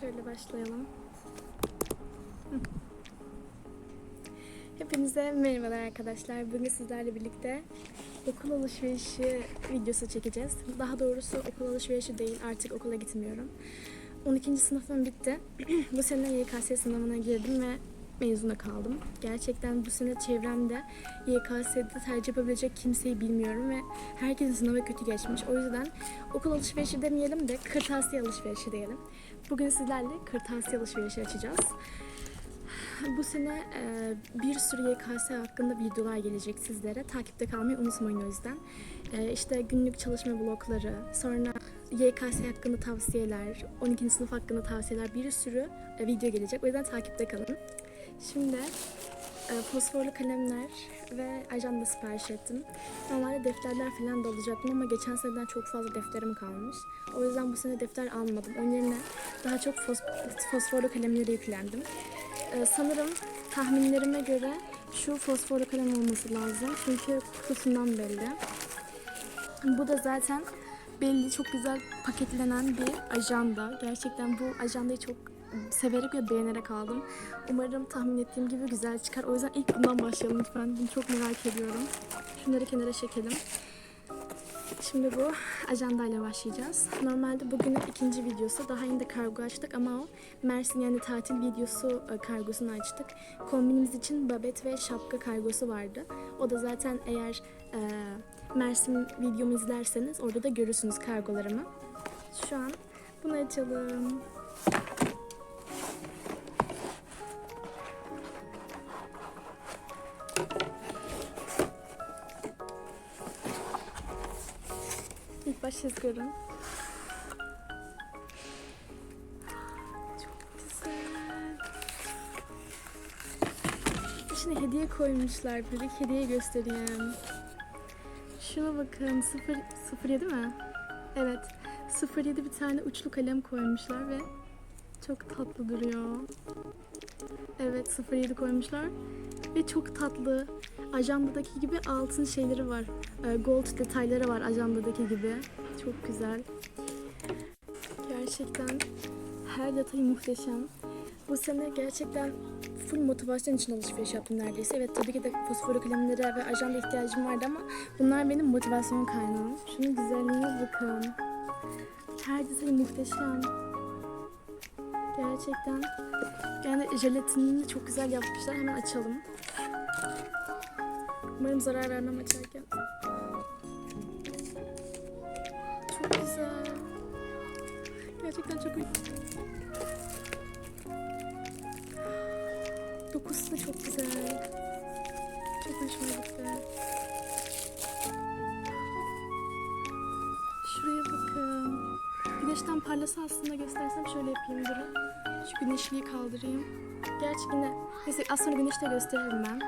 Şöyle başlayalım. Hepinize merhabalar arkadaşlar. Bugün sizlerle birlikte okul alışverişi videosu çekeceğiz. Daha doğrusu okul alışverişi değil, artık okula gitmiyorum. 12. sınıfım bitti. bu sene YKS sınavına girdim ve mezuna kaldım. Gerçekten bu sene çevremde YKS'de tercih yapabilecek kimseyi bilmiyorum ve herkesin sınavı kötü geçmiş. O yüzden okul alışverişi demeyelim de kırtasiye alışverişi diyelim. Bugün sizlerle kırtasiye alışverişi açacağız. Bu sene e, bir sürü YKS hakkında videolar gelecek sizlere. Takipte kalmayı unutmayın o yüzden. E, işte günlük çalışma blokları, sonra YKS hakkında tavsiyeler, 12. sınıf hakkında tavsiyeler bir sürü e, video gelecek. O yüzden takipte kalın. Şimdi fosforlu kalemler ve ajanda sipariş ettim. Normalde defterler falan da alacaktım ama geçen seneden çok fazla defterim kalmış. O yüzden bu sene defter almadım. Onun yerine daha çok fos- fosforlu kalemlere yüklendim. Ee, sanırım tahminlerime göre şu fosforlu kalem olması lazım. Çünkü kutusundan belli. Bu da zaten belli çok güzel paketlenen bir ajanda. Gerçekten bu ajandayı çok severek ve beğenerek aldım. Umarım tahmin ettiğim gibi güzel çıkar. O yüzden ilk bundan başlayalım lütfen. Bunu çok merak ediyorum. Şunları kenara çekelim. Şimdi bu ajandayla başlayacağız. Normalde bugünün ikinci videosu. Daha yeni de kargo açtık ama o Mersin yani tatil videosu e, kargosunu açtık. Kombinimiz için babet ve şapka kargosu vardı. O da zaten eğer e, Mersin videomu izlerseniz orada da görürsünüz kargolarımı. Şu an bunu açalım. Siz görün. İçine hediye koymuşlar. De hediye göstereyim. Şuna bakın. 0, 07 mi? Evet. 07 bir tane uçlu kalem koymuşlar ve çok tatlı duruyor. Evet 07 koymuşlar ve çok tatlı. Ajandadaki gibi altın şeyleri var. Ee, Gold detayları var ajandadaki gibi. Çok güzel. Gerçekten her detayı muhteşem. Bu sene gerçekten full motivasyon için alışveriş yaptım neredeyse. Evet tabii ki de fosfor kalemlere ve ajanda ihtiyacım vardı ama bunlar benim motivasyon kaynağım. Şunun güzelliğine bakın. Her detayı muhteşem. Gerçekten yani jelatinini çok güzel yapmışlar. Hemen açalım. Umarım zarar vermem açarken. Çok güzel. Gerçekten çok iyi. Dokusu da çok güzel. Çok hoşuma gitti. Güneşten parlasa aslında göstersem şöyle yapayım durun. Şu güneşliği kaldırayım. Gerçi yine neyse az sonra güneşte gösteririm ben.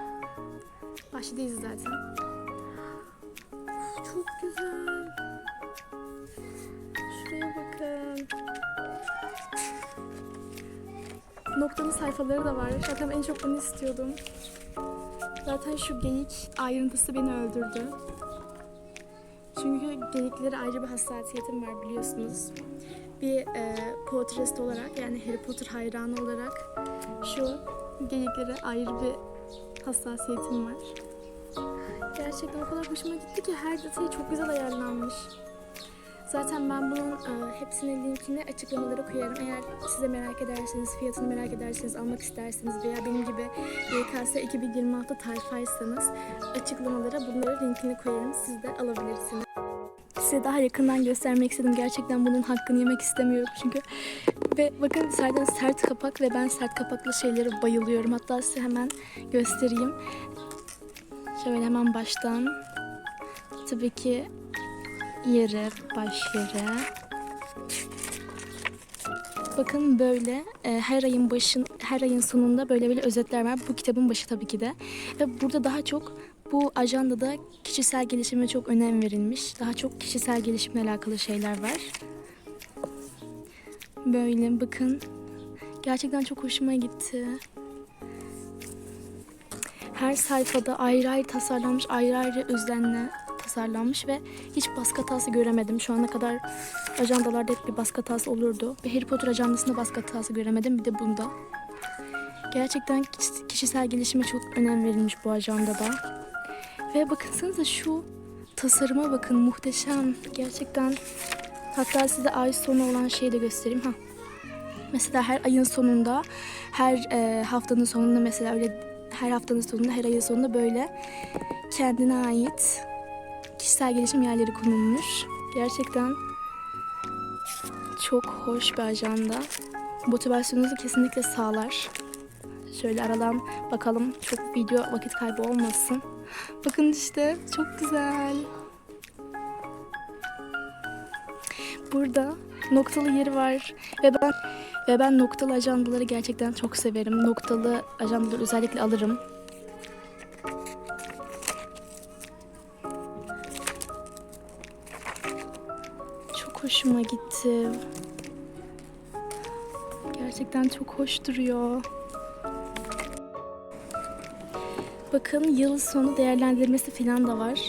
Başladayız zaten. Çok güzel. Şuraya bakın. Noktalı sayfaları da var. Zaten en çok bunu istiyordum. Zaten şu geyik ayrıntısı beni öldürdü. Çünkü geyiklere ayrı bir hassasiyetim var biliyorsunuz. Bir e, Potterist olarak yani Harry Potter hayranı olarak şu geyiklere ayrı bir hassasiyetim var. Gerçekten o kadar hoşuma gitti ki her detayı çok güzel ayarlanmış. Zaten ben bunun e, hepsinin linkini açıklamalara koyarım. Eğer size merak ederseniz, fiyatını merak ederseniz, almak isterseniz veya benim gibi YKS 2026 tayfaysanız açıklamalara bunları linkini koyarım. Siz de alabilirsiniz. Size daha yakından göstermek istedim. Gerçekten bunun hakkını yemek istemiyorum çünkü. Ve bakın zaten sert kapak ve ben sert kapaklı şeylere bayılıyorum. Hatta size hemen göstereyim. Şöyle hemen baştan. Tabii ki yere, baş yere. Bakın böyle e, her ayın başın, her ayın sonunda böyle böyle özetler var. Bu kitabın başı tabii ki de. Ve burada daha çok bu ajandada kişisel gelişime çok önem verilmiş. Daha çok kişisel gelişimle alakalı şeyler var. Böyle bakın. Gerçekten çok hoşuma gitti. Her sayfada ayrı ayrı tasarlanmış, ayrı ayrı özenle tasarlanmış ve hiç baskı hatası göremedim. Şu ana kadar ajandalarda hep bir baskı hatası olurdu. Bir Harry Potter ajandasında baskı hatası göremedim. Bir de bunda. Gerçekten kişi- kişisel gelişime çok önem verilmiş bu ajandada. Ve bakınsanıza şu tasarıma bakın muhteşem. Gerçekten hatta size ay sonu olan şeyi de göstereyim. Ha. Mesela her ayın sonunda, her e, haftanın sonunda mesela öyle her haftanın sonunda, her ayın sonunda böyle kendine ait kişisel gelişim yerleri konulmuş. Gerçekten çok hoş bir ajanda. Motivasyonunuzu kesinlikle sağlar. Şöyle aradan bakalım çok video vakit kaybı olmasın. Bakın işte çok güzel. Burada noktalı yeri var ve ben ve ben noktalı ajandaları gerçekten çok severim. Noktalı ajandaları özellikle alırım. Çok hoşuma gitti. Gerçekten çok hoş duruyor. Bakın yıl sonu değerlendirmesi falan da var.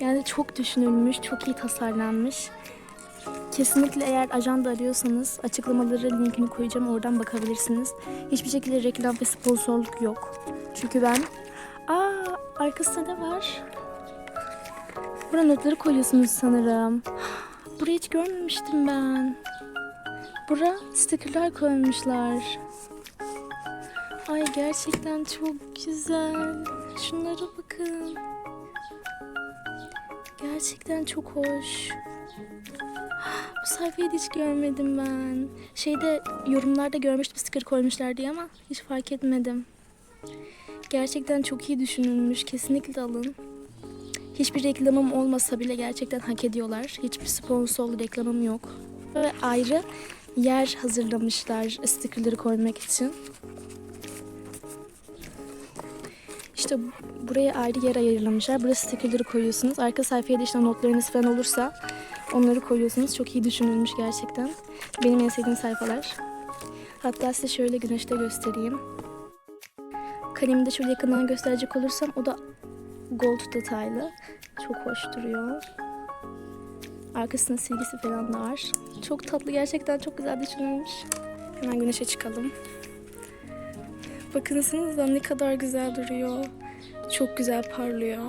Yani çok düşünülmüş, çok iyi tasarlanmış. Kesinlikle eğer ajanda arıyorsanız açıklamaları linkini koyacağım oradan bakabilirsiniz. Hiçbir şekilde reklam ve sponsorluk yok. Çünkü ben... Aa arkasında ne var? Buraya notları koyuyorsunuz sanırım. Burayı hiç görmemiştim ben. Bura stickerlar koymuşlar. Ay gerçekten çok güzel. Şunlara bakın. Gerçekten çok hoş. Bu sayfayı hiç görmedim ben. Şeyde yorumlarda görmüştüm sticker koymuşlar diye ama hiç fark etmedim. Gerçekten çok iyi düşünülmüş. Kesinlikle alın. Hiçbir reklamım olmasa bile gerçekten hak ediyorlar. Hiçbir sponsorlu reklamım yok. Ve ayrı yer hazırlamışlar stickerları koymak için. İşte buraya ayrı yer ayırlamışlar. Burası stickerları koyuyorsunuz. Arka sayfaya da işte notlarınız falan olursa onları koyuyorsunuz. Çok iyi düşünülmüş gerçekten. Benim en sevdiğim sayfalar. Hatta size şöyle güneşte göstereyim. Kalemi de şöyle yakından gösterecek olursam o da gold detaylı. Çok hoş duruyor. Arkasında silgisi falan da var. Çok tatlı gerçekten çok güzel düşünülmüş. Hemen güneşe çıkalım. Bakınsanız da ne kadar güzel duruyor. Çok güzel parlıyor.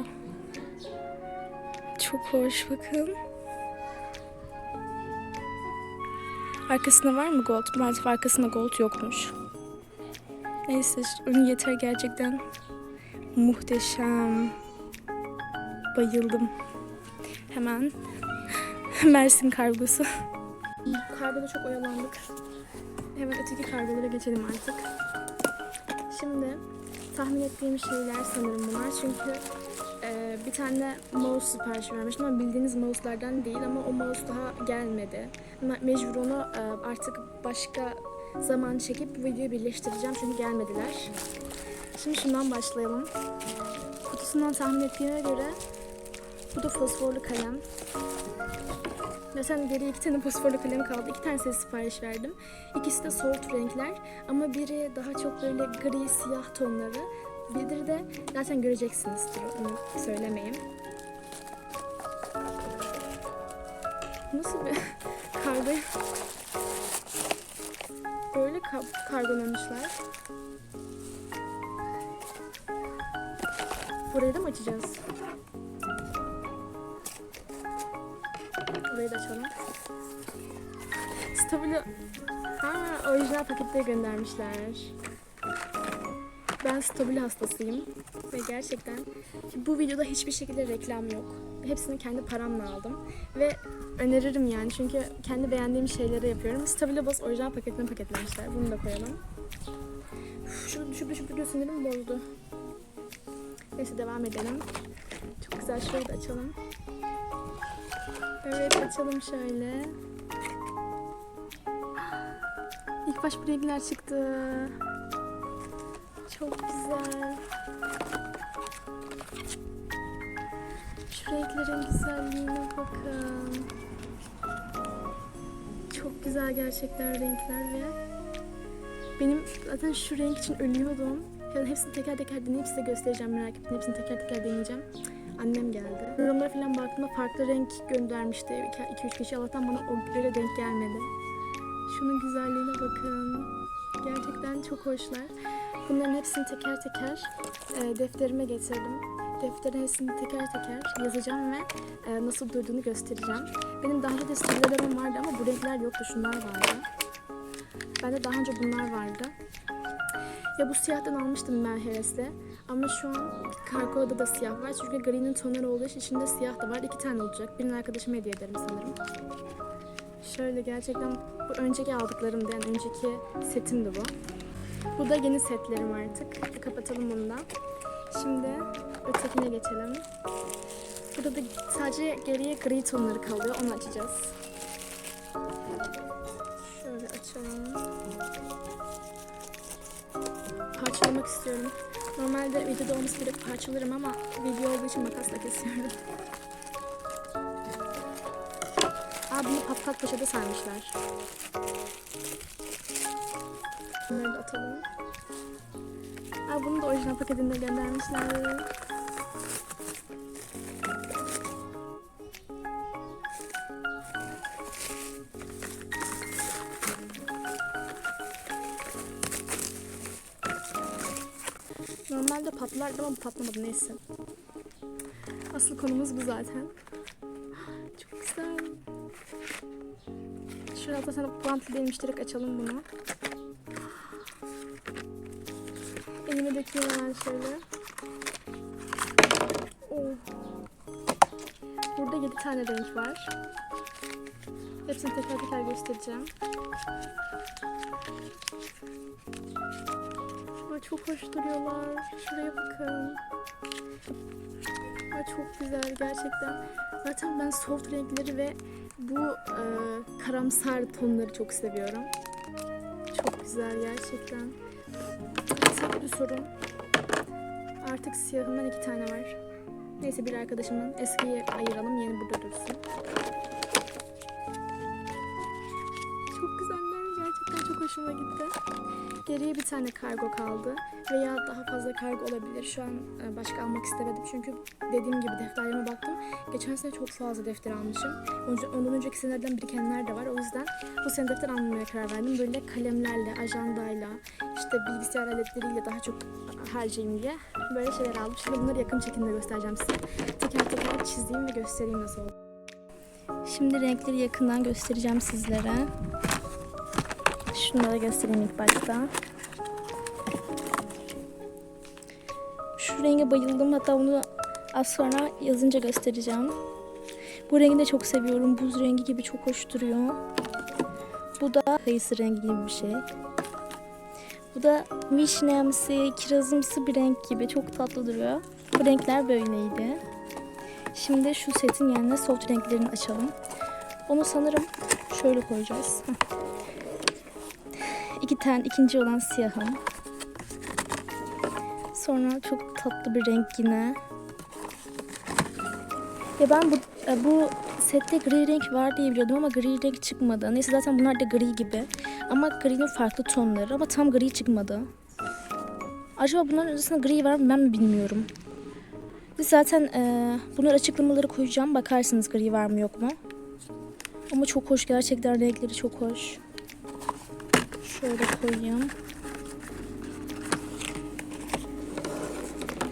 Çok hoş bakın. Arkasında var mı gold? Maalesef arkasında gold yokmuş. Neyse önü yeter gerçekten. Muhteşem. Bayıldım. Hemen Mersin kargosu. Kargoda çok oyalandık. Hemen öteki kargolara geçelim artık. Şimdi tahmin ettiğim şeyler sanırım bunlar. Çünkü e, bir tane mouse sipariş vermiştim ama bildiğiniz mouse'lardan değil ama o mouse daha gelmedi. Ama mecbur onu e, artık başka zaman çekip bu videoyu birleştireceğim çünkü gelmediler. Şimdi şundan başlayalım. Kutusundan tahmin ettiğime göre bu da fosforlu kalem. Mesela geriye iki tane fosforlu kalem kaldı. İki tanesine sipariş verdim. İkisi de soğut renkler. Ama biri daha çok böyle gri, siyah tonları. Biri de zaten göreceksinizdir. Onu söylemeyeyim. Nasıl bir kargo? Böyle ka- kargolamışlar. Burayı da mı açacağız? Burayı da açalım. Stabilo... Ha, orijinal pakette göndermişler. Ben Stabilo hastasıyım. Ve gerçekten bu videoda hiçbir şekilde reklam yok. Hepsini kendi paramla aldım. Ve öneririm yani çünkü kendi beğendiğim şeyleri yapıyorum. Stabilo Boss orijinal paketini paketlemişler. Bunu da koyalım. Şu düşüp düşüp duruyor sinirim bozdu. Neyse devam edelim. Çok güzel şurayı da açalım. Evet açalım şöyle. İlk baş renkler çıktı. Çok güzel. Şu renklerin güzelliğine bakın. Çok güzel gerçekten renkler ve benim zaten şu renk için ölüyordum. Yani hepsini teker teker deneyip size göstereceğim merak etmeyin. Hepsini teker teker deneyeceğim. Annem geldi. Yorumlara falan baktığımda farklı renk göndermişti. 2-3 kişi Allah'tan bana o öyle denk gelmedi. Şunun güzelliğine bakın. Gerçekten çok hoşlar. Bunların hepsini teker teker e, defterime getirdim. Defterin hepsini teker teker yazacağım ve e, nasıl durduğunu göstereceğim. Benim daha önce de stilelerim vardı ama bu renkler yoktu. Şunlar vardı. Bende daha önce bunlar vardı. Ya bu siyahtan almıştım ben hevesle. Ama şu an kargoda da siyah var. Çünkü gri'nin tonları olduğu için içinde siyah da var. İki tane olacak. Birini arkadaşıma hediye ederim sanırım. Şöyle gerçekten bu önceki aldıklarımda yani önceki setimdi bu. Bu da yeni setlerim artık. Kapatalım bunu da. Şimdi ötekine geçelim. Burada da sadece geriye gri tonları kalıyor. Onu açacağız. Şöyle açalım. Parçalamak istiyorum. Normalde videoda olması gerek parçalarım ama video olduğu için makasla kesiyorum. Aa bunu pat pat poşete sarmışlar. Bunları da atalım. Aa bunu da orijinal paketinde göndermişler. Patlardı ama patlamadı neyse. Asıl konumuz bu zaten. Çok güzel. Hatta sana bantlı değilmiş direkt açalım bunu. Elime dökeyim hemen şöyle. Oo. Burada 7 tane renk var. Hepsini teker teker göstereceğim. Ay çok hoş duruyorlar. Şuraya bakın. Ay çok güzel gerçekten. Zaten ben soft renkleri ve bu e, karamsar tonları çok seviyorum. Çok güzel gerçekten. Tek bir sorun. Artık siyahından iki tane var. Neyse bir arkadaşımın eskiyi ayıralım. Yeni burada dursun. Hoşuma gitti. Geriye bir tane kargo kaldı. Veya daha fazla kargo olabilir. Şu an e, başka almak istemedim. Çünkü dediğim gibi defterlerime baktım. Geçen sene çok fazla defter almışım. Ondan önceki senelerden birikenler de var. O yüzden bu sene defter almamaya karar verdim. Böyle kalemlerle, ajandayla, işte bilgisayar aletleriyle daha çok harcayayım diye böyle şeyler aldım. Şimdi bunları yakın çekimde göstereceğim size. Teker teker çizeyim ve göstereyim nasıl oldu. Şimdi renkleri yakından göstereceğim sizlere. Şunları göstereyim ilk başta. Şu renge bayıldım. Hatta bunu az sonra yazınca göstereceğim. Bu rengi de çok seviyorum. Buz rengi gibi çok hoş duruyor. Bu da kayısı rengi gibi bir şey. Bu da vişnemsi, kirazımsı bir renk gibi. Çok tatlı duruyor. Bu renkler böyleydi. Şimdi şu setin yerine soft renklerini açalım. Onu sanırım şöyle koyacağız. Heh. İki tane ikinci olan siyahım. Sonra çok tatlı bir renk yine. Ya ben bu e, bu sette gri renk var diye biliyordum ama gri renk çıkmadı. Neyse zaten bunlar da gri gibi. Ama gri'nin farklı tonları ama tam gri çıkmadı. Acaba bunların arasında gri var mı ben mi bilmiyorum. Biz zaten e, bunlar açıklamaları koyacağım. Bakarsınız gri var mı yok mu. Ama çok hoş gerçekten renkleri çok hoş. Şöyle koyayım.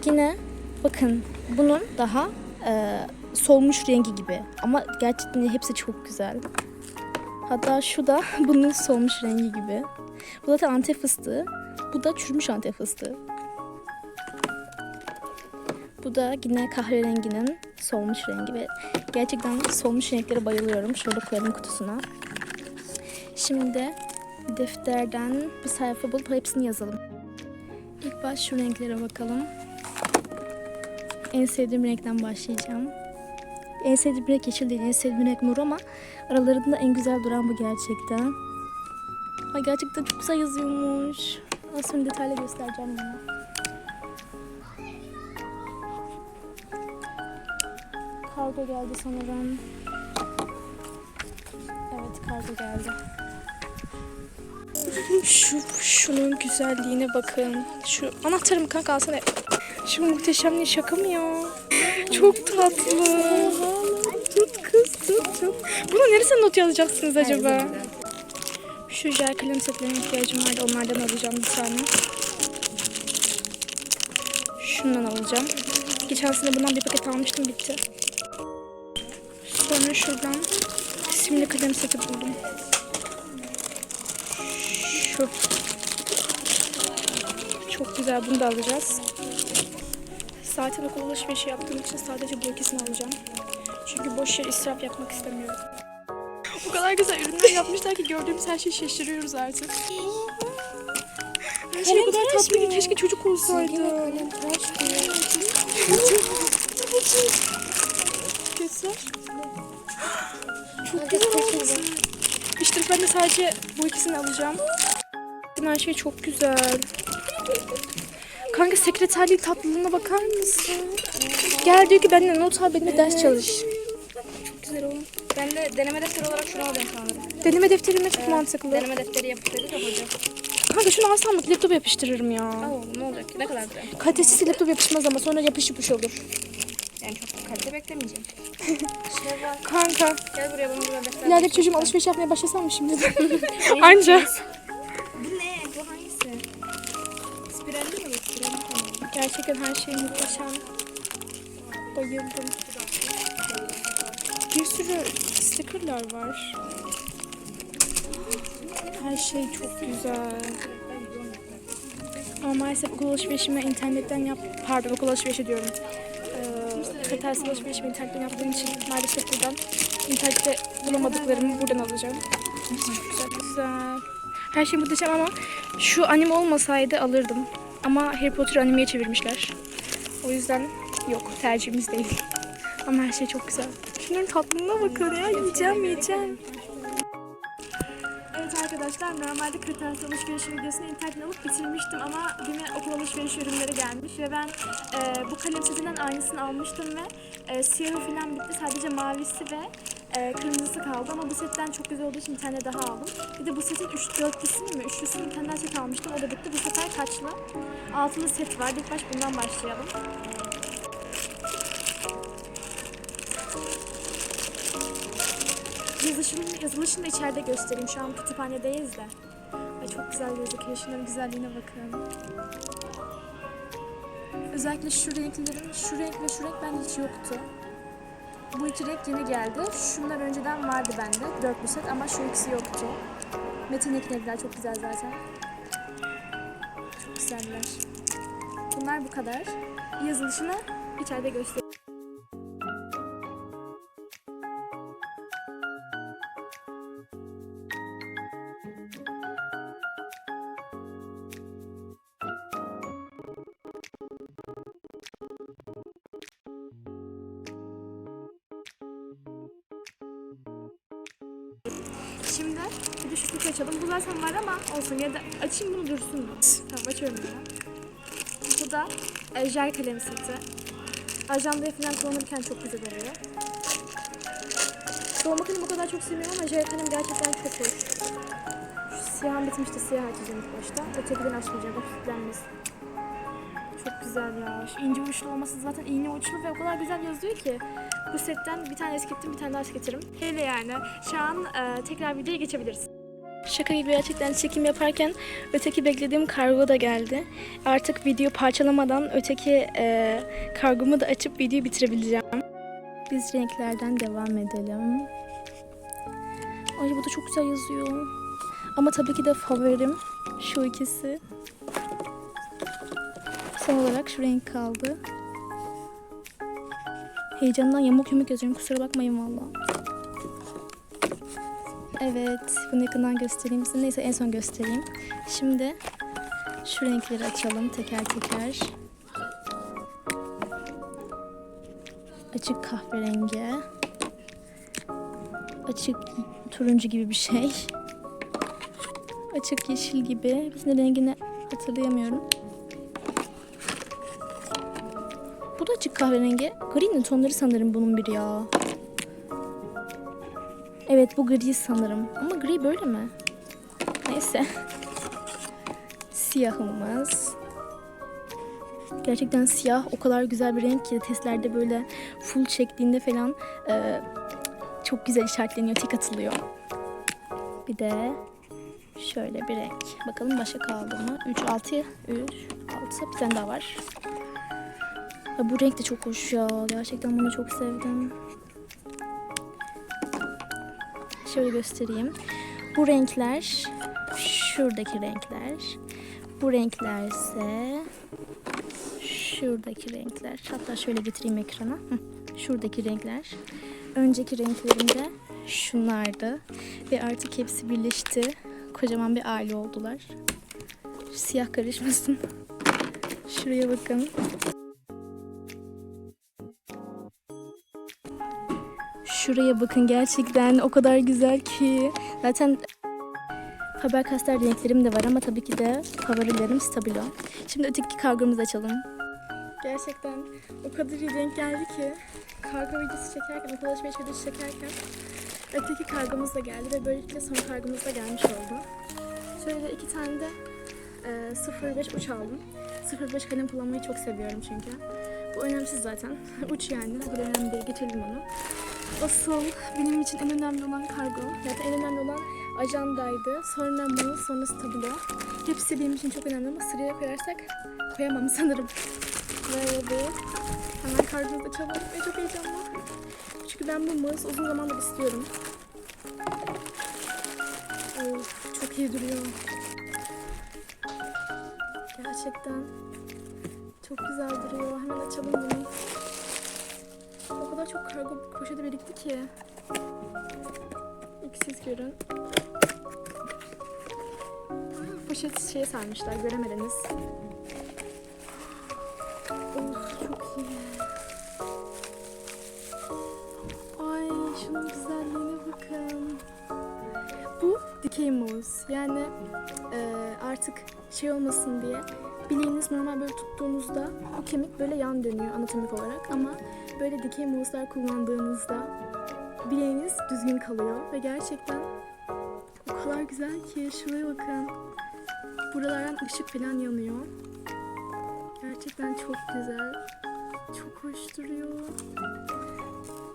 Yine bakın bunun daha e, solmuş rengi gibi. Ama gerçekten hepsi çok güzel. Hatta şu da bunun solmuş rengi gibi. Bu zaten antep fıstığı. Bu da çürümüş antep fıstığı. Bu da yine kahverenginin solmuş rengi ve gerçekten solmuş renklere bayılıyorum. Şöyle koyalım kutusuna. Şimdi defterden bir sayfa bulup hepsini yazalım. İlk baş şu renklere bakalım. En sevdiğim renkten başlayacağım. En sevdiğim renk yeşil değil, en sevdiğim renk mor ama aralarında en güzel duran bu gerçekten. Ay gerçekten çok güzel yazıyormuş. Az sonra detaylı göstereceğim bunu. Kargo geldi sanırım. Evet kargo geldi. Şu şunun güzelliğine bakın. Şu anahtarım kanka alsana. Şu muhteşemliği şaka mı ya? çok tatlı. Tut kız tut tut. Bunu neresine not yazacaksınız acaba? Şu jel kalem setlerine ihtiyacım vardı. Onlardan alacağım bir tane. Şundan alacağım. Geçen sene bundan bir paket almıştım bitti. Sonra şuradan simli kalem seti buldum. Şu. Çok güzel bunu da alacağız. Zaten okul alışverişi yaptığım için sadece bu ikisini alacağım. Çünkü boş yer israf yapmak istemiyorum. O kadar güzel ürünler yapmışlar ki gördüğümüz her şeyi şaşırıyoruz artık. Her şey o kadar tatlı ki keşke çocuk olsaydı. Göster. Çok güzel olmuş. İşte ben de sadece bu ikisini alacağım. Her şey çok güzel. Kanka sekreterliğin tatlılığına bakar mısın? Gel diyor ki benimle not al benimle ders çalış. Çok güzel oğlum. Ben de deneme defteri olarak şunu alayım sanırım. Deneme defterime çok mantıklı. Deneme defteri yapıp dedi de hoca. Kanka şunu alsam mı? Laptopa yapıştırırım ya. Aa, ne olacak ki? Ne kadar güzel. Kalitesiz laptop yapışmaz ama sonra yapış yapış olur. Yani çok kalite beklemeyeceğim. şey var. Kanka Gel buraya bana güzel defter. ileride çocuğum alışveriş yapmaya başlasam mı şimdi? Anca. Gerçekten her şey muhteşem. Bayıldım. Bir sürü stickerlar var. Her şey çok güzel. Ama maalesef okul alışverişimi internetten yap... Pardon okul alışverişi diyorum. Ee, alışverişimi internetten yaptığım için maalesef buradan internette bulamadıklarımı buradan alacağım. Güzel. güzel. Her şey muhteşem ama şu anime olmasaydı alırdım. Ama Harry Potter animeye çevirmişler. O yüzden yok tercihimiz değil. Ama her şey çok güzel. Şunun tatlılığına bakın ya yiyeceğim yiyeceğim. Evet arkadaşlar normalde kırtasiye alışverişi videosunu internetten alıp bitirmiştim ama yine okul alışveriş ürünleri gelmiş ve ben e, bu kalem setinden aynısını almıştım ve e, siyahı falan bitti sadece mavisi ve e, kırmızısı kaldı ama bu setten çok güzel olduğu için bir tane daha aldım. Bir de bu setin 3 dörtlüsünü mü? Üçlüsünü bir tane daha set almıştım o da bitti. Bu sefer taçlı. Altılı set var. İlk baş bundan başlayalım. Yazılışını, yazılışını da içeride göstereyim. Şu an kütüphanedeyiz de. Ay çok güzel gözüküyor. Şunların güzelliğine bakın. Özellikle şu renklerin, şu renk ve şu renk bende hiç yoktu. Bu iki renk yeni geldi. Şunlar önceden vardı bende. Dörtlü set ama şu ikisi yoktu. Metin eklemler çok güzel zaten. Çok güzeller. Bunlar bu kadar. Yazılışını içeride göstereyim. Şimdi bir de şu kutu açalım. Bu zaten var ama olsun. Ya da açayım bunu dursun mu? Tamam açıyorum bunu. Bu da e, jel kalem seti. Ajandaya falan kullanırken çok güzel oluyor. Dolma kalem o kadar çok sevmiyorum ama jel kalem gerçekten çok hoş. Şu siyahım bitmişti. Siyah açacağım ilk başta. Ötekileri açmayacağım. O kilitlenmesin. Çok güzel ya. Şu ince uçlu olması zaten iğne uçlu ve o kadar güzel yazıyor ki. Bu setten bir tane eskittim, bir tane daha eskitirim. Hele yani. Şu an e, tekrar videoya geçebiliriz. Şaka gibi gerçekten çekim yaparken öteki beklediğim kargo da geldi. Artık video parçalamadan öteki e, kargomu da açıp videoyu bitirebileceğim. Biz renklerden devam edelim. Ay bu da çok güzel yazıyor. Ama tabii ki de favorim şu ikisi. Son olarak şu renk kaldı. Heyecandan yamuk yumuk yazıyorum. Kusura bakmayın valla. Evet. Bunu yakından göstereyim size. Neyse en son göstereyim. Şimdi şu renkleri açalım teker teker. Açık kahverengi. Açık turuncu gibi bir şey. Açık yeşil gibi. Hepsinin rengini hatırlayamıyorum. Bu da açık kahverengi. Gri'nin tonları sanırım bunun biri ya. Evet bu gri sanırım. Ama gri böyle mi? Neyse. Siyahımız. Gerçekten siyah o kadar güzel bir renk ki testlerde böyle full çektiğinde falan e, çok güzel işaretleniyor, tik atılıyor. Bir de şöyle bir renk. Bakalım başka kaldı mı? 3, 6, 3, 6 bir tane daha var. Ya bu renk de çok hoş ya. Gerçekten bunu çok sevdim. Şöyle göstereyim. Bu renkler şuradaki renkler. Bu renkler ise şuradaki renkler. Hatta şöyle getireyim ekrana. Şuradaki renkler. Önceki renklerim de şunlardı. Ve artık hepsi birleşti. Kocaman bir aile oldular. Siyah karışmasın. Şuraya bakın. Şuraya bakın gerçekten o kadar güzel ki. Zaten Faber-Castell renklerim de var ama tabii ki de favorilerim Stabilo. Şimdi öteki kargomuzu açalım. Gerçekten o kadar iyi renk geldi ki kargo videosu çekerken, okul alışveriş videosu çekerken öteki kargomuz da geldi ve böylelikle son kargomuz da gelmiş oldu. Şöyle iki tane de e, 05 uç aldım. 05 kalem kullanmayı çok seviyorum çünkü. Bu önemsiz zaten. uç yani. Bu önemli değil. Geçelim onu. Asıl benim için en önemli olan kargo. Zaten en önemli olan ajandaydı. Sonra muz, sonra stabilo. Hepsi benim için çok önemli ama sıraya koyarsak koyamam sanırım. Böyle bu. Hemen kargoyu açalım. Ve çok heyecanlı. Çünkü ben bu muz uzun zamandır istiyorum. Of, çok iyi duruyor. Gerçekten çok güzel duruyor. Hemen açalım bunu. O kadar çok kargo poşeti birikti ki. İlk görün. Poşet şeye sarmışlar göremediniz. Of çok iyi. Ay şunun güzelliğine bakın. Bu dikey muz. Yani e, artık şey olmasın diye bileğiniz normal böyle tuttuğunuzda o kemik böyle yan dönüyor anatomik olarak ama böyle dikey muzlar kullandığınızda bileğiniz düzgün kalıyor ve gerçekten o kadar güzel ki şuraya bakın. Buralardan ışık falan yanıyor. Gerçekten çok güzel. Çok hoş duruyor.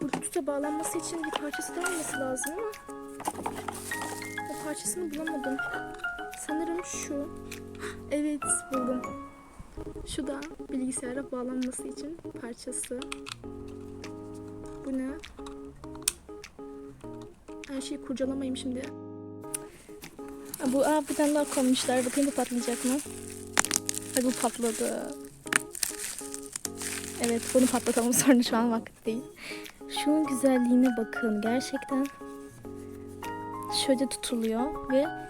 Bluetooth'a bağlanması için bir parçası da olması lazım ama o parçasını bulamadım. Sanırım şu. Evet buldum. Şu da bilgisayara bağlanması için parçası. Bu ne? Her şeyi kurcalamayayım şimdi. Aa, bu aa, bir tane daha koymuşlar. Bakayım bu patlayacak mı? Ay bu patladı. Evet bunu patlatalım sonra şu an vakit değil. Şunun güzelliğine bakın. Gerçekten şöyle tutuluyor ve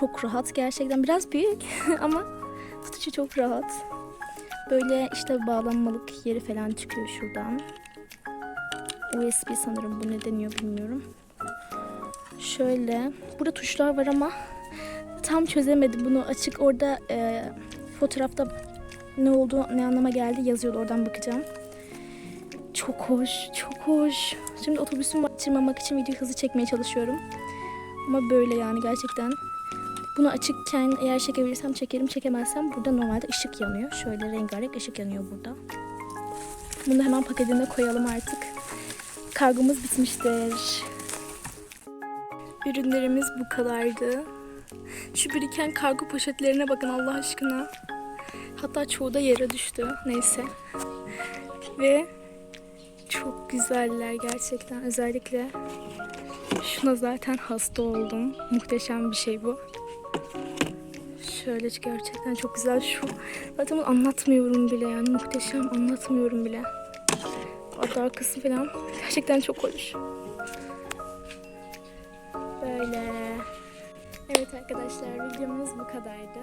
çok rahat. Gerçekten biraz büyük ama tutuşu çok rahat. Böyle işte bağlanmalık yeri falan çıkıyor şuradan. USB sanırım bu ne deniyor bilmiyorum. Şöyle burada tuşlar var ama tam çözemedim bunu açık orada e, fotoğrafta ne oldu ne anlama geldi yazıyordu oradan bakacağım. Çok hoş, çok hoş. Şimdi otobüsümü kaçırmamak için video hızlı çekmeye çalışıyorum. Ama böyle yani gerçekten. Bunu açıkken eğer çekebilirsem çekerim, çekemezsem burada normalde ışık yanıyor. Şöyle rengarenk ışık yanıyor burada. Bunu hemen paketine koyalım artık. Kargomuz bitmiştir. Ürünlerimiz bu kadardı. Şu biriken kargo poşetlerine bakın Allah aşkına. Hatta çoğu da yere düştü. Neyse. Ve çok güzeller gerçekten. Özellikle şuna zaten hasta oldum. Muhteşem bir şey bu. Şöyle gerçekten çok güzel şu. Zaten bunu anlatmıyorum bile yani muhteşem anlatmıyorum bile. Hatta arkası falan gerçekten çok hoş. Böyle. Evet arkadaşlar videomuz bu kadardı.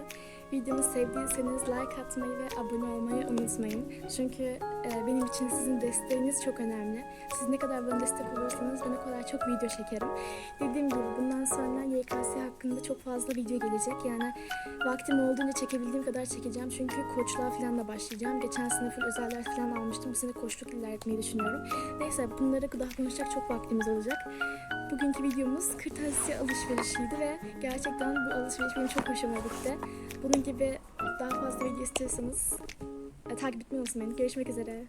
Videomu sevdiyseniz like atmayı ve abone olmayı unutmayın. Çünkü benim için sizin desteğiniz çok önemli. Siz ne kadar bana destek olursanız ben o kadar çok video çekerim. Dediğim gibi bundan sonra YKS hakkında çok fazla video gelecek. Yani vaktim olduğunca çekebildiğim kadar çekeceğim. Çünkü koçluğa falan da başlayacağım. Geçen sene full özeller falan almıştım. Bu sene koçluk ilerletmeyi düşünüyorum. Neyse bunları daha konuşacak çok vaktimiz olacak. Bugünkü videomuz kırtasiye alışverişiydi ve gerçekten bu alışveriş benim çok hoşuma gitti. Bunun gibi daha fazla video istiyorsanız e, takip etmeyi unutmayın. Görüşmek üzere.